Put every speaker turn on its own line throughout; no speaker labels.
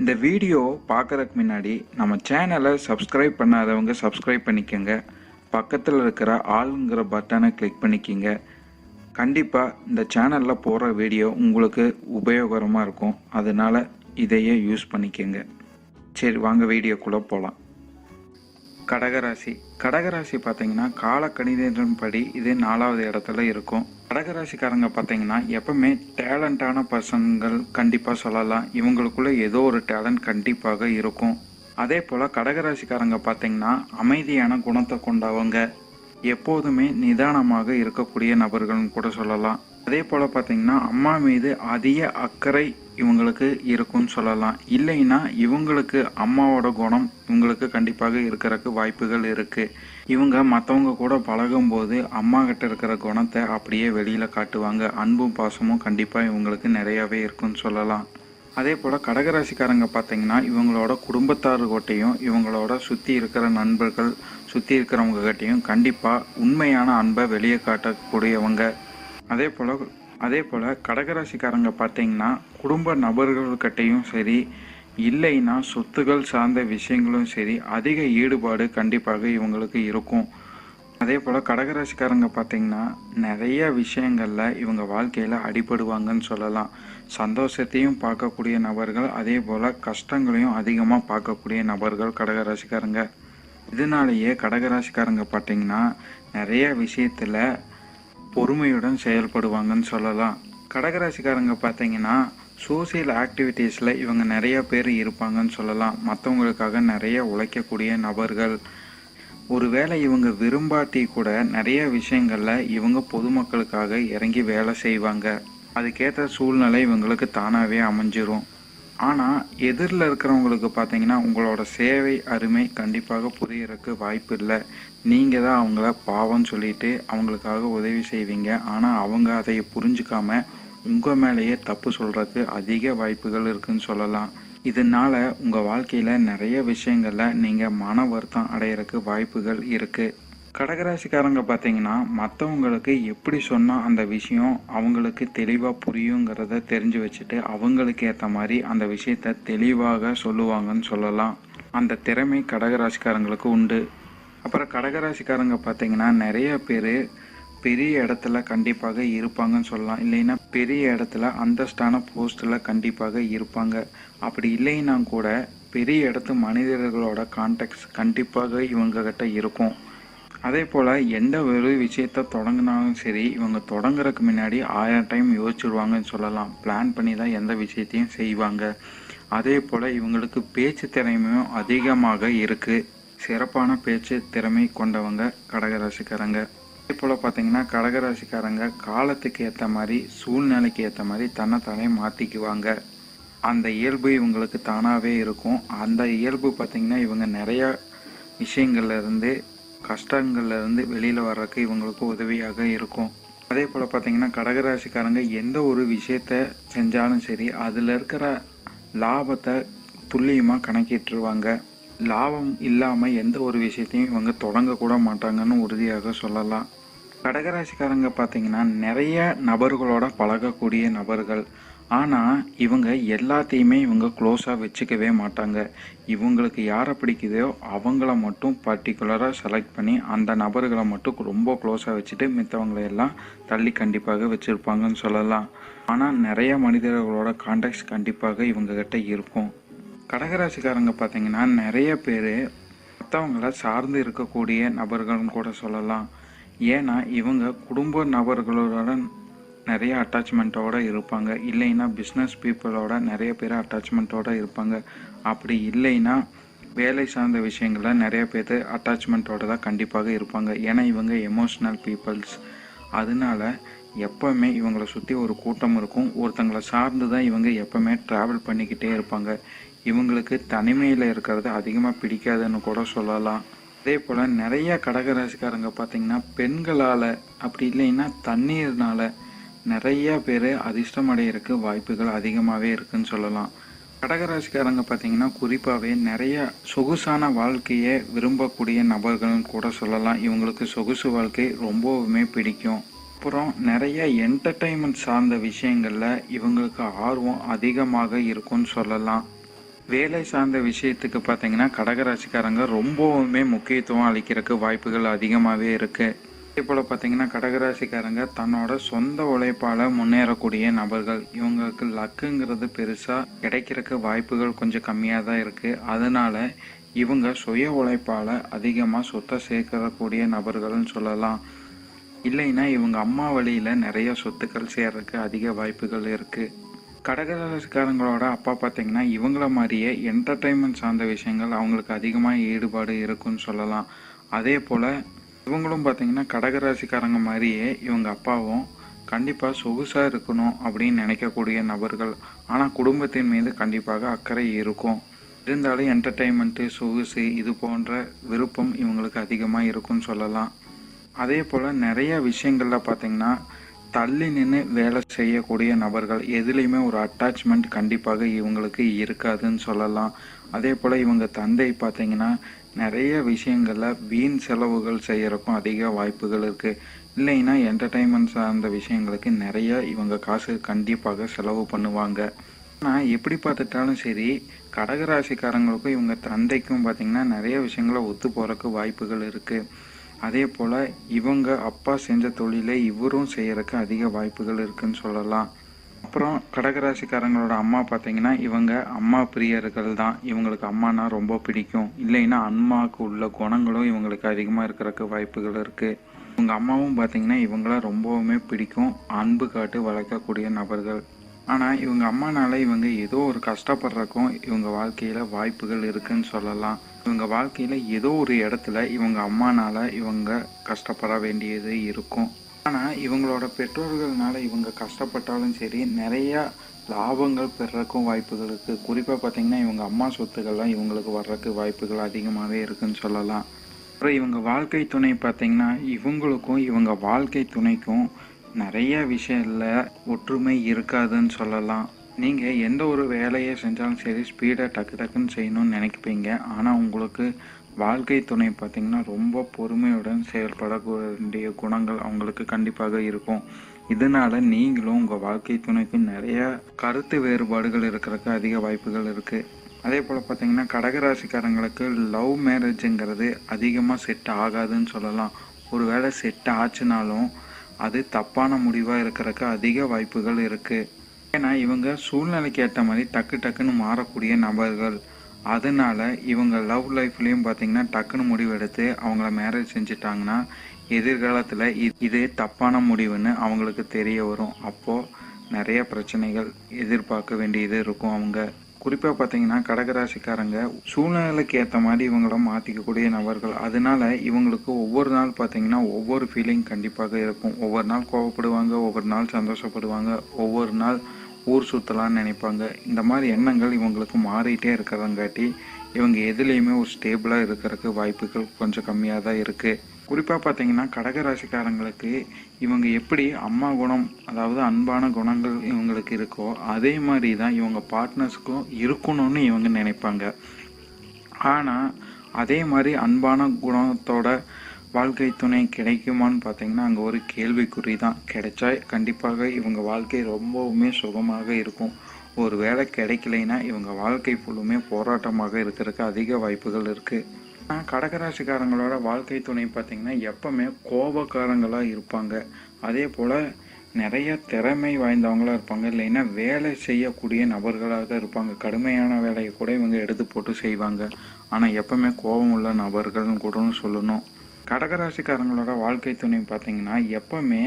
இந்த வீடியோ பார்க்குறதுக்கு முன்னாடி நம்ம சேனலை சப்ஸ்கிரைப் பண்ணாதவங்க சப்ஸ்கிரைப் பண்ணிக்கோங்க. பக்கத்தில் இருக்கிற ஆளுங்கிற பட்டனை கிளிக் பண்ணிக்கிங்க. கண்டிப்பாக இந்த சேனலில் போகிற வீடியோ உங்களுக்கு உபயோகரமாக இருக்கும். அதனால் இதையே யூஸ் பண்ணிக்கோங்க. சரி வாங்க வீடியோக்குள்ளே போகலாம் கடகராசி. கடகராசி பார்த்தீங்கன்னா கால கணிதத்தின் படி இது நாலாவது இடத்துல இருக்கும். கடகராசிக்காரங்க பார்த்தீங்கன்னா எப்பவுமே டேலண்டான பர்சன்கள் கண்டிப்பாக சொல்லலாம். இவங்களுக்குள்ள ஏதோ ஒரு டேலண்ட் கண்டிப்பாக இருக்கும். அதே போல் கடகராசிக்காரங்க பார்த்தீங்கன்னா அமைதியான குணத்தை கொண்டவங்க. எப்போதுமே நிதானமாக இருக்கக்கூடிய நபர்கள்னு கூட சொல்லலாம். அதே போல் பார்த்தீங்கன்னா அம்மா மீது அதிக அக்கறை இவங்களுக்கு இருக்கும்னு சொல்லலாம். இல்லைன்னா இவங்களுக்கு அம்மாவோட குணம் இவங்களுக்கு கண்டிப்பாக இருக்கிறக்கு வாய்ப்புகள் இருக்குது இவங்க மற்றவங்க கூட பழகும்போது அம்மா கிட்ட இருக்கிற குணத்தை அப்படியே வெளியில் காட்டுவாங்க. அன்பும் பாசமும் கண்டிப்பாக இவங்களுக்கு நிறையாவே இருக்கும்னு சொல்லலாம். அதே போல் கடகராசிக்காரங்க பார்த்தீங்கன்னா இவங்களோட குடும்பத்தார்கிட்டையும் இவங்களோட சுற்றி இருக்கிற நண்பர்கள் சுற்றி இருக்கிறவங்க கிட்டையும் கண்டிப்பாக உண்மையான அன்பை வெளியே காட்டக்கூடியவங்க. அதே போல் அதே போல் கடகராசிக்காரங்க பார்த்தீங்கன்னா குடும்ப நபர்கள்கிட்டையும் சரி இல்லைன்னா சொத்துக்கள் சார்ந்த விஷயங்களும் சரி அதிக ஈடுபாடு கண்டிப்பாக இவங்களுக்கு இருக்கும். அதே போல் கடகராசிக்காரங்க பார்த்தீங்கன்னா நிறைய விஷயங்களில் இவங்க வாழ்க்கையில் அடிபடுவாங்கன்னு சொல்லலாம். சந்தோஷத்தையும் பார்க்கக்கூடிய நபர்கள் அதே போல் கஷ்டங்களையும் அதிகமாக பார்க்கக்கூடிய நபர்கள் கடகராசிக்காரங்க. இதனாலேயே கடகராசிக்காரங்க பார்த்தீங்கன்னா நிறைய விஷயத்தில் பொறுமையுடன் செயல்படுவாங்கன்னு சொல்லலாம். கடகராசிக்காரங்க பார்த்தீங்கன்னா சோசியல் ஆக்டிவிட்டீஸில் இவங்க நிறைய பேர் இருப்பாங்கன்னு சொல்லலாம். மற்றவங்களுக்காக நிறைய உழைக்கக்கூடிய நபர்கள். ஒருவேளை இவங்க விரும்பாட்டி கூட நிறைய விஷயங்களில் இவங்க பொதுமக்களுக்காக இறங்கி வேலை செய்வாங்க. அதுக்கேற்ற சூழ்நிலை இவங்களுக்கு தானாகவே அமைஞ்சிரும். ஆனால் எதிரில் இருக்கிறவங்களுக்கு பார்த்தீங்கன்னா உங்களோட சேவை அருமை கண்டிப்பாக புரியறதுக்கு வாய்ப்பு இல்லை. நீங்கள் தான் அவங்கள பாவம்னு சொல்லிட்டு அவங்களுக்காக உதவி செய்வீங்க. ஆனால் அவங்க அதை புரிஞ்சுக்காம உங்கள் மேலேயே தப்பு சொல்கிறதுக்கு அதிக வாய்ப்புகள் இருக்குன்னு சொல்லலாம். இதனால் உங்கள் வாழ்க்கையில் நிறைய விஷயங்களில் நீங்கள் மன வருத்தம் அடையிறதுக்கு வாய்ப்புகள் இருக்குது கடகராசிக்காரங்க பார்த்தீங்கன்னா மற்றவங்களுக்கு எப்படி சொன்னால் அந்த விஷயம் அவங்களுக்கு தெளிவாக புரியுங்கிறத தெரிஞ்சு வச்சுட்டு அவங்களுக்கு ஏற்ற மாதிரி அந்த விஷயத்த தெளிவாக சொல்லுவாங்கன்னு சொல்லலாம். அந்த திறமை கடகராசிக்காரங்களுக்கு உண்டு. அப்புறம் கடகராசிக்காரங்க பார்த்தீங்கன்னா நிறைய பேர் பெரிய இடத்துல கண்டிப்பாக இருப்பாங்கன்னு சொல்லலாம். இல்லைன்னா பெரிய இடத்துல அந்தஸ்தான போஸ்ட்டில் கண்டிப்பாக இருப்பாங்க. அப்படி இல்லைன்னா கூட பெரிய இடத்து மனிதர்களோட கான்டாக்ட்ஸ் கண்டிப்பாக இவங்ககிட்ட இருக்கும். அதே போல் எந்த ஒரு விஷயத்த தொடங்கினாலும் சரி இவங்க தொடங்குறதுக்கு முன்னாடி ஆயிரம் டைம் யோசிச்சுடுவாங்கன்னு சொல்லலாம். பிளான் பண்ணி தான் எந்த விஷயத்தையும் செய்வாங்க. அதே போல் இவங்களுக்கு பேச்சு திறமையும் அதிகமாக இருக்குது சிறப்பான பேச்சு திறமை கொண்டவங்க கடகராசிக்காரங்க. அதே போல் பார்த்தீங்கன்னா கடகராசிக்காரங்க காலத்துக்கு ஏற்ற மாதிரி சூழ்நிலைக்கு ஏற்ற மாதிரி தன்னைத்தானே மாற்றிக்குவாங்க அந்த இயல்பு இவங்களுக்கு தானாகவே இருக்கும். அந்த இயல்பு பார்த்திங்கன்னா இவங்க நிறையா விஷயங்கள்லேருந்து கஷ்டங்கள்லேருந்து வெளியில் வர்றதுக்கு இவங்களுக்கு உதவியாக இருக்கும். அதே போல் பார்த்தீங்கன்னா கடகராசிக்காரங்க எந்த ஒரு விஷயத்த செஞ்சாலும் சரி அதில் இருக்கிற லாபத்தை துல்லியமாக கணக்கிட்டுருவாங்க. லாபம் இல்லாமல் எந்த ஒரு விஷயத்தையும் இவங்க தொடங்கக்கூட மாட்டாங்கன்னு உறுதியாக சொல்லலாம். கடகராசிக்காரங்க பார்த்தீங்கன்னா நிறைய நபர்களோட பழகக்கூடிய நபர்கள். ஆனால் இவங்க எல்லாத்தையுமே இவங்க க்ளோஸாக வச்சுக்கவே மாட்டாங்க. இவங்களுக்கு யாரை பிடிக்குதோ அவங்கள மட்டும் பர்டிகுலராக செலக்ட் பண்ணி அந்த நபர்களை மட்டும் ரொம்ப க்ளோஸாக வச்சுட்டு மித்தவங்களை எல்லாம் தள்ளி கண்டிப்பாக வச்சுருப்பாங்கன்னு சொல்லலாம். ஆனால் நிறைய மனிதர்களோட கான்டாக்ட்ஸ் கண்டிப்பாக இவங்ககிட்ட இருக்கும். கடகராசிக்காரங்க பார்த்தீங்கன்னா நிறைய பேர் மற்றவங்கள சார்ந்து இருக்கக்கூடிய நபர்கள்னு கூட சொல்லலாம். ஏன்னா இவங்க குடும்ப நபர்களோட நிறைய அட்டாச்மெண்ட்டோடு இருப்பாங்க. இல்லைன்னா பிஸ்னஸ் பீப்புளோட நிறைய பேர் அட்டாச்மெண்ட்டோடு இருப்பாங்க. அப்படி இல்லைன்னா வேலை சார்ந்த விஷயங்களில் நிறைய பேர் அட்டாச்மெண்ட்டோட தான் கண்டிப்பாக இருப்பாங்க. ஏன்னா இவங்க எமோஷ்னல் பீப்புள்ஸ் அதனால எப்போவுமே இவங்களை சுற்றி ஒரு கூட்டம் இருக்கும். ஒருத்தங்களை சார்ந்து தான் இவங்க எப்போவுமே ட்ராவல் பண்ணிக்கிட்டே இருப்பாங்க. இவங்களுக்கு தனிமையில் இருக்கிறது அதிகமாக பிடிக்காதுன்னு கூட சொல்லலாம். அதே போல் நிறைய கடகராசிக்காரங்க பார்த்திங்கன்னா பெண்களால் அப்படி இல்லைன்னா தண்ணீர்னால நிறைய பேர் அதிர்ஷ்டம் அடையிறதுக்கு வாய்ப்புகள் அதிகமாகவே இருக்குன்னு சொல்லலாம். கடகராசிக்காரங்க பார்த்தீங்கன்னா குறிப்பாகவே நிறைய சொகுசான வாழ்க்கையை விரும்பக்கூடிய நபர்கள்னு கூட சொல்லலாம். இவங்களுக்கு சொகுசு வாழ்க்கை ரொம்பவுமே பிடிக்கும். அப்புறம் நிறைய என்டர்டைன்மெண்ட் சார்ந்த விஷயங்களில் இவங்களுக்கு ஆர்வம் அதிகமாக இருக்கும்னு சொல்லலாம். வேலை சார்ந்த விஷயத்துக்கு பார்த்தீங்கன்னா கடகராசிக்காரங்க ரொம்பவுமே முக்கியத்துவம் அளிக்கிறதுக்கு வாய்ப்புகள் அதிகமாகவே இருக்குது அதே போல் பார்த்தீங்கன்னா கடகராசிக்காரங்க தன்னோட சொந்த உழைப்பால் முன்னேறக்கூடிய நபர்கள். இவங்களுக்கு லக்குங்கிறது பெருசாக கிடைக்கிறதுக்கு வாய்ப்புகள் கொஞ்சம் கம்மியாக தான் இருக்குது அதனால் இவங்க சுய உழைப்பால் அதிகமாக சொத்தை சேர்க்கக்கூடிய நபர்கள்னு சொல்லலாம். இல்லைன்னா இவங்க அம்மா வழியில் நிறைய சொத்துக்கள் சேர்றதுக்கு அதிக வாய்ப்புகள் இருக்குது கடகராசிக்காரங்களோட அப்பா பார்த்தீங்கன்னா இவங்கள மாதிரியே என்டர்டைன்மெண்ட் சார்ந்த விஷயங்கள் அவங்களுக்கு அதிகமாக ஈடுபாடு இருக்குன்னு சொல்லலாம். அதே போல் இவங்களும் பார்த்தீங்கன்னா கடகராசிக்காரங்க மாதிரியே இவங்க அப்பாவும் கண்டிப்பாக சொகுசாக இருக்கணும் அப்படின்னு நினைக்கக்கூடிய நபர்கள். ஆனால் குடும்பத்தின் மீது கண்டிப்பாக அக்கறை இருக்கும். இருந்தாலும் என்டர்டைன்மெண்ட்டு சொகுசு இது போன்ற விருப்பம் இவங்களுக்கு அதிகமாக இருக்கும்னு சொல்லலாம். அதே போல் நிறைய விஷயங்களில் பார்த்தீங்கன்னா தள்ளி நின்று வேலை செய்யக்கூடிய நபர்கள் எதுலேயுமே ஒரு அட்டாச்மெண்ட் கண்டிப்பாக இவங்களுக்கு இருக்காதுன்னு சொல்லலாம். அதே போல் இவங்க தந்தை பார்த்தீங்கன்னா நிறைய விஷயங்களில் வீண் செலவுகள் செய்கிறக்கும் அதிக வாய்ப்புகள் இருக்குது இல்லைன்னா என்டர்டைன்மெண்ட் சார்ந்த விஷயங்களுக்கு நிறைய இவங்க காசு கண்டிப்பாக செலவு பண்ணுவாங்க. ஆனால் எப்படி பார்த்துட்டாலும் சரி கடகராசிக்காரங்களுக்கும் இவங்க தந்தைக்கும் பார்த்திங்கன்னா நிறைய விஷயங்களை ஒத்து போகிறக்கு வாய்ப்புகள் இருக்குது அதே போல் இவங்க அப்பா செஞ்ச தொழிலை இவரும் செய்கிறதுக்கு அதிக வாய்ப்புகள் இருக்குன்னு சொல்லலாம். அப்புறம் கடகராசிக்காரங்களோட அம்மா பார்த்தீங்கன்னா இவங்க அம்மா பிரியர்கள் தான். இவங்களுக்கு அம்மானா ரொம்ப பிடிக்கும். இல்லைன்னா அம்மாவுக்கு உள்ள குணங்களும் இவங்களுக்கு அதிகமாக இருக்கிறக்கு வாய்ப்புகள் இருக்குது இவங்க அம்மாவும் பார்த்தீங்கன்னா இவங்கள ரொம்பவுமே பிடிக்கும். அன்பு காட்டு வளர்க்கக்கூடிய நபர்கள். ஆனால் இவங்க அம்மானால இவங்க ஏதோ ஒரு கஷ்டப்படுறக்கும் இவங்க வாழ்க்கையில் வாய்ப்புகள் இருக்குன்னு சொல்லலாம். இவங்க வாழ்க்கையில் ஏதோ ஒரு இடத்துல இவங்க அம்மானால் இவங்க கஷ்டப்பட வேண்டியது இருக்கும். ஆனால் இவங்களோட பெற்றோர்கள்னால இவங்க கஷ்டப்பட்டாலும் சரி நிறையா லாபங்கள் பெறக்கும் வாய்ப்புகள் இருக்குது குறிப்பாக பார்த்திங்கன்னா இவங்க அம்மா சொத்துக்கள்லாம் இவங்களுக்கு வர்றதுக்கு வாய்ப்புகள் அதிகமாகவே இருக்குன்னு சொல்லலாம். அப்புறம் இவங்க வாழ்க்கை துணை பார்த்திங்கன்னா இவங்களுக்கும் இவங்க வாழ்க்கை துணைக்கும் நிறைய விஷயத்தில் ஒற்றுமை இருக்காதுன்னு சொல்லலாம். நீங்கள் எந்த ஒரு வேலையை செஞ்சாலும் சரி ஸ்பீடாக டக்கு டக்குன்னு செய்யணும்னு நினைப்பீங்க. ஆனால் உங்களுக்கு வாழ்க்கை துணை பார்த்திங்கன்னா ரொம்ப பொறுமையுடன் செயல்படக்கூடிய குணங்கள் அவங்களுக்கு கண்டிப்பாக இருக்கும். இதனால நீங்களும் உங்கள் வாழ்க்கை துணைக்கும் நிறைய கருத்து வேறுபாடுகள் இருக்கிறதுக்கு அதிக வாய்ப்புகள் இருக்குது அதே போல் பார்த்தீங்கன்னா கடகராசிக்காரங்களுக்கு லவ் மேரேஜுங்கிறது அதிகமாக செட் ஆகாதுன்னு சொல்லலாம். ஒரு வேளை செட் ஆச்சுனாலும் அது தப்பான முடிவாக இருக்கிறதுக்கு அதிக வாய்ப்புகள் இருக்குது ஏன்னா இவங்க சூழ்நிலைக்கு ஏற்ற மாதிரி டக்கு டக்குன்னு மாறக்கூடிய நபர்கள். அதனால இவங்க லவ் லைஃப்லேயும் பார்த்தீங்கன்னா டக்குன்னு முடிவு எடுத்து அவங்கள மேரேஜ் செஞ்சுட்டாங்கன்னா எதிர்காலத்தில் இது தப்பான முடிவுன்னு அவங்களுக்கு தெரிய வரும். அப்போது நிறைய பிரச்சனைகள் எதிர்பார்க்க வேண்டியது இருக்கும் அவங்க. குறிப்பாக பார்த்தீங்கன்னா கடகராசிக்காரங்க சூழ்நிலைக்கு ஏற்ற மாதிரி இவங்கள மாற்றிக்கக்கூடிய நபர்கள். அதனால இவங்களுக்கு ஒவ்வொரு நாள் பார்த்தீங்கன்னா ஒவ்வொரு ஃபீலிங் கண்டிப்பாக இருக்கும். ஒவ்வொரு நாள் கோவப்படுவாங்க ஒவ்வொரு நாள் சந்தோஷப்படுவாங்க ஒவ்வொரு நாள் ஊர் சுற்றலான்னு நினைப்பாங்க. இந்த மாதிரி எண்ணங்கள் இவங்களுக்கு மாறிட்டே இருக்கிறதங்காட்டி இவங்க எதுலேயுமே ஒரு ஸ்டேபிளாக இருக்கிறதுக்கு வாய்ப்புகள் கொஞ்சம் கம்மியாக தான் இருக்குது குறிப்பாக பார்த்தீங்கன்னா கடகராசிக்காரங்களுக்கு இவங்க எப்படி அம்மா குணம் அதாவது அன்பான குணங்கள் இவங்களுக்கு இருக்கோ அதே மாதிரி தான் இவங்க பார்ட்னர்ஸ்க்கும் இருக்கணும்னு இவங்க நினைப்பாங்க. ஆனால் அதே மாதிரி அன்பான குணத்தோட வாழ்க்கை துணை கிடைக்குமான்னு பார்த்தீங்கன்னா அங்கே ஒரு கேள்விக்குறி தான் கிடைச்சா கண்டிப்பாக இவங்க வாழ்க்கை ரொம்பவுமே சுகமாக இருக்கும். ஒரு வேலை கிடைக்கலைன்னா இவங்க வாழ்க்கை ஃபுல்லுமே போராட்டமாக இருக்கிறதுக்கு அதிக வாய்ப்புகள் இருக்குது ஆனால் கடகராசிக்காரங்களோட வாழ்க்கை துணை பார்த்திங்கன்னா எப்பவுமே கோபக்காரங்களாக இருப்பாங்க. அதே போல் நிறைய திறமை வாய்ந்தவங்களா இருப்பாங்க. இல்லைன்னா வேலை செய்யக்கூடிய நபர்களாக தான் இருப்பாங்க. கடுமையான வேலையை கூட இவங்க எடுத்து போட்டு செய்வாங்க. ஆனால் எப்பவுமே கோபம் உள்ள நபர்கள்னு கூட சொல்லணும். கடகராசிக்காரங்களோட வாழ்க்கை துணை பார்த்தீங்கன்னா எப்பவுமே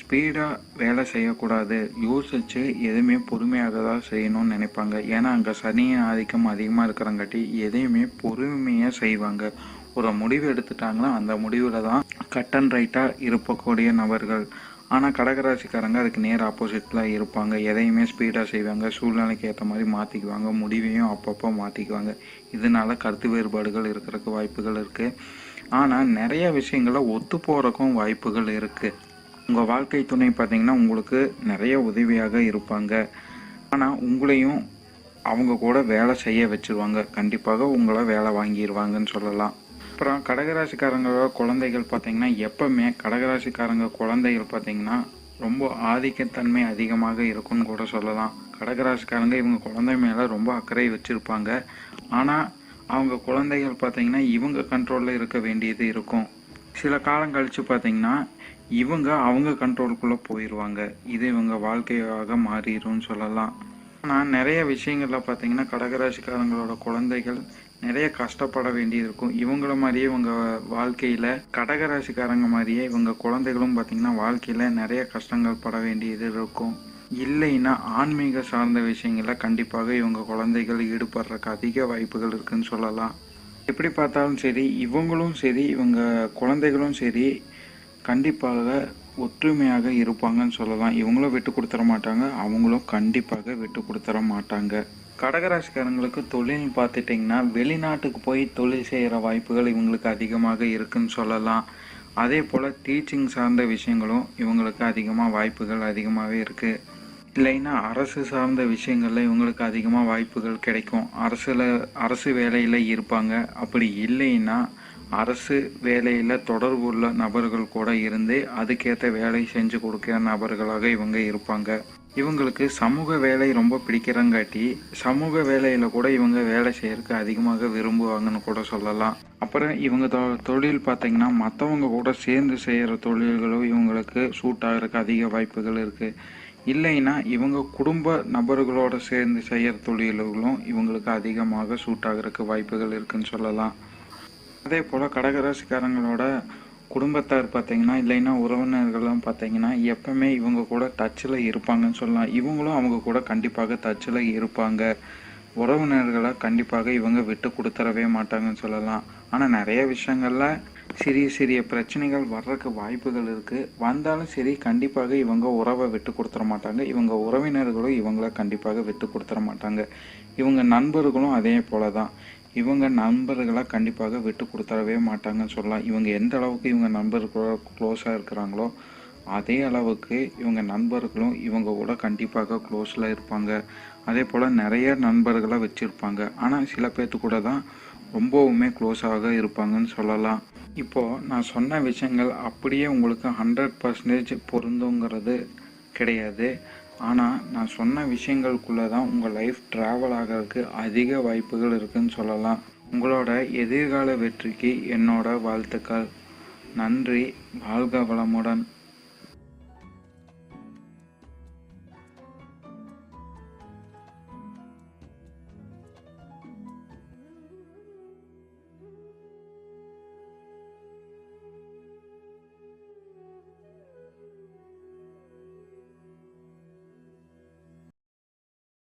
ஸ்பீடாக வேலை செய்யக்கூடாது. யோசிச்சு எதுவுமே பொறுமையாக தான் செய்யணும்னு நினைப்பாங்க. ஏன்னா அங்கே சனியின் ஆதிக்கம் அதிகமாக இருக்கிறங்காட்டி எதையுமே பொறுமையாக செய்வாங்க. ஒரு முடிவு எடுத்துட்டாங்கன்னா அந்த முடிவில் தான் கட் அண்ட் ரைட்டாக இருப்பக்கூடிய நபர்கள். ஆனால் கடகராசிக்காரங்க அதுக்கு நேர் ஆப்போசிட்டில் இருப்பாங்க. எதையுமே ஸ்பீடாக செய்வாங்க. சூழ்நிலைக்கு ஏற்ற மாதிரி மாற்றிக்குவாங்க முடிவையும் அப்பப்போ மாற்றிக்குவாங்க இதனால கருத்து வேறுபாடுகள் இருக்கிறதுக்கு வாய்ப்புகள் இருக்குது ஆனால் நிறைய விஷயங்களை ஒத்து போகிறக்கும் வாய்ப்புகள் இருக்குது உங்கள் வாழ்க்கை துணை பார்த்தீங்கன்னா உங்களுக்கு நிறைய உதவியாக இருப்பாங்க. ஆனால் உங்களையும் அவங்க கூட வேலை செய்ய வச்சுருவாங்க. கண்டிப்பாக உங்களை வேலை வாங்கிடுவாங்கன்னு சொல்லலாம். அப்புறம் கடகராசிக்காரங்களோட குழந்தைகள் பார்த்தீங்கன்னா எப்பவுமே கடகராசிக்காரங்க குழந்தைகள் பார்த்தீங்கன்னா ரொம்ப ஆதிக்கத்தன்மை அதிகமாக இருக்கும்னு கூட சொல்லலாம். கடகராசிக்காரங்க இவங்க குழந்தை மேலே ரொம்ப அக்கறை வச்சுருப்பாங்க. ஆனால் அவங்க குழந்தைகள் பார்த்தீங்கன்னா இவங்க கண்ட்ரோலில் இருக்க வேண்டியது இருக்கும். சில காலம் கழித்து பார்த்தீங்கன்னா இவங்க அவங்க கண்ட்ரோலுக்குள்ளே போயிடுவாங்க இது இவங்க வாழ்க்கையாக மாறிடும்னு சொல்லலாம். ஆனால் நிறைய விஷயங்களில் பார்த்தீங்கன்னா கடகராசிக்காரங்களோட குழந்தைகள் நிறைய கஷ்டப்பட வேண்டியது இருக்கும். இவங்கள மாதிரியே இவங்க வாழ்க்கையில் கடகராசிக்காரங்க மாதிரியே இவங்க குழந்தைகளும் பார்த்தீங்கன்னா வாழ்க்கையில் நிறைய கஷ்டங்கள் பட வேண்டியது இருக்கும். இல்லைன்னா ஆன்மீக சார்ந்த விஷயங்களில் கண்டிப்பாக இவங்க குழந்தைகள் ஈடுபடுறதுக்கு அதிக வாய்ப்புகள் இருக்குன்னு சொல்லலாம். எப்படி பார்த்தாலும் சரி இவங்களும் சரி இவங்க குழந்தைகளும் சரி கண்டிப்பாக ஒற்றுமையாக இருப்பாங்கன்னு சொல்லலாம். இவங்களும் விட்டு கொடுத்துட மாட்டாங்க அவங்களும் கண்டிப்பாக விட்டு கொடுத்துட மாட்டாங்க. கடகராசிக்காரங்களுக்கு தொழில் பார்த்துட்டிங்கன்னா வெளிநாட்டுக்கு போய் தொழில் செய்கிற வாய்ப்புகள் இவங்களுக்கு அதிகமாக இருக்குன்னு சொல்லலாம். அதே போல் டீச்சிங் சார்ந்த விஷயங்களும் இவங்களுக்கு அதிகமாக வாய்ப்புகள் அதிகமாகவே இருக்குது இல்லைன்னா அரசு சார்ந்த விஷயங்களில் இவங்களுக்கு அதிகமாக வாய்ப்புகள் கிடைக்கும். அரசில் அரசு வேலையில் இருப்பாங்க. அப்படி இல்லைன்னா அரசு வேலையில் தொடர்பு உள்ள நபர்கள் கூட இருந்து அதுக்கேற்ற வேலை செஞ்சு கொடுக்குற நபர்களாக இவங்க இருப்பாங்க. இவங்களுக்கு சமூக வேலை ரொம்ப பிடிக்கிறங்காட்டி சமூக வேலையில் கூட இவங்க வேலை செய்யறதுக்கு அதிகமாக விரும்புவாங்கன்னு கூட சொல்லலாம். அப்புறம் இவங்க தொ தொழில் பார்த்தீங்கன்னா மற்றவங்க கூட சேர்ந்து செய்கிற தொழில்களும் இவங்களுக்கு சூட் ஆகிறதுக்கு அதிக வாய்ப்புகள் இருக்குது இல்லைன்னா இவங்க குடும்ப நபர்களோடு சேர்ந்து செய்கிற தொழில்களும் இவங்களுக்கு அதிகமாக சூட் ஆகிறதுக்கு வாய்ப்புகள் இருக்குன்னு சொல்லலாம். அதே போல் கடகராசிக்காரங்களோட குடும்பத்தார் பார்த்தீங்கன்னா இல்லைன்னா உறவினர்கள்லாம் பார்த்தீங்கன்னா எப்பவுமே இவங்க கூட டச்சில் இருப்பாங்கன்னு சொல்லலாம். இவங்களும் அவங்க கூட கண்டிப்பாக டச்சில் இருப்பாங்க. உறவினர்களை கண்டிப்பாக இவங்க விட்டு கொடுத்துறவே மாட்டாங்கன்னு சொல்லலாம். ஆனால் நிறைய விஷயங்களில் சிறிய சிறிய பிரச்சனைகள் வர்றதுக்கு வாய்ப்புகள் இருக்குது வந்தாலும் சரி கண்டிப்பாக இவங்க உறவை விட்டு கொடுத்துட மாட்டாங்க. இவங்க உறவினர்களும் இவங்கள கண்டிப்பாக விட்டு கொடுத்துட மாட்டாங்க. இவங்க நண்பர்களும் அதே போல தான் இவங்க நண்பர்களாக கண்டிப்பாக விட்டு கொடுத்துடவே மாட்டாங்கன்னு சொல்லலாம். இவங்க எந்த அளவுக்கு இவங்க நண்பர்களோட க்ளோஸாக இருக்கிறாங்களோ அதே அளவுக்கு இவங்க நண்பர்களும் இவங்க கூட கண்டிப்பாக க்ளோஸில் இருப்பாங்க. அதே போல் நிறைய நண்பர்களை வச்சுருப்பாங்க. ஆனால் சில பேர்த்து கூட தான் ரொம்பவுமே க்ளோஸாக இருப்பாங்கன்னு சொல்லலாம். இப்போது நான் சொன்ன விஷயங்கள் அப்படியே உங்களுக்கு ஹண்ட்ரட் பர்சன்டேஜ் பொருந்துங்கிறது கிடையாது. ஆனால் நான் சொன்ன விஷயங்களுக்குள்ளே தான் உங்கள் லைஃப் ட்ராவல் ஆகிறதுக்கு அதிக வாய்ப்புகள் இருக்குன்னு சொல்லலாம். உங்களோட எதிர்கால வெற்றிக்கு என்னோட வாழ்த்துக்கள். நன்றி. வாழ்க வளமுடன்.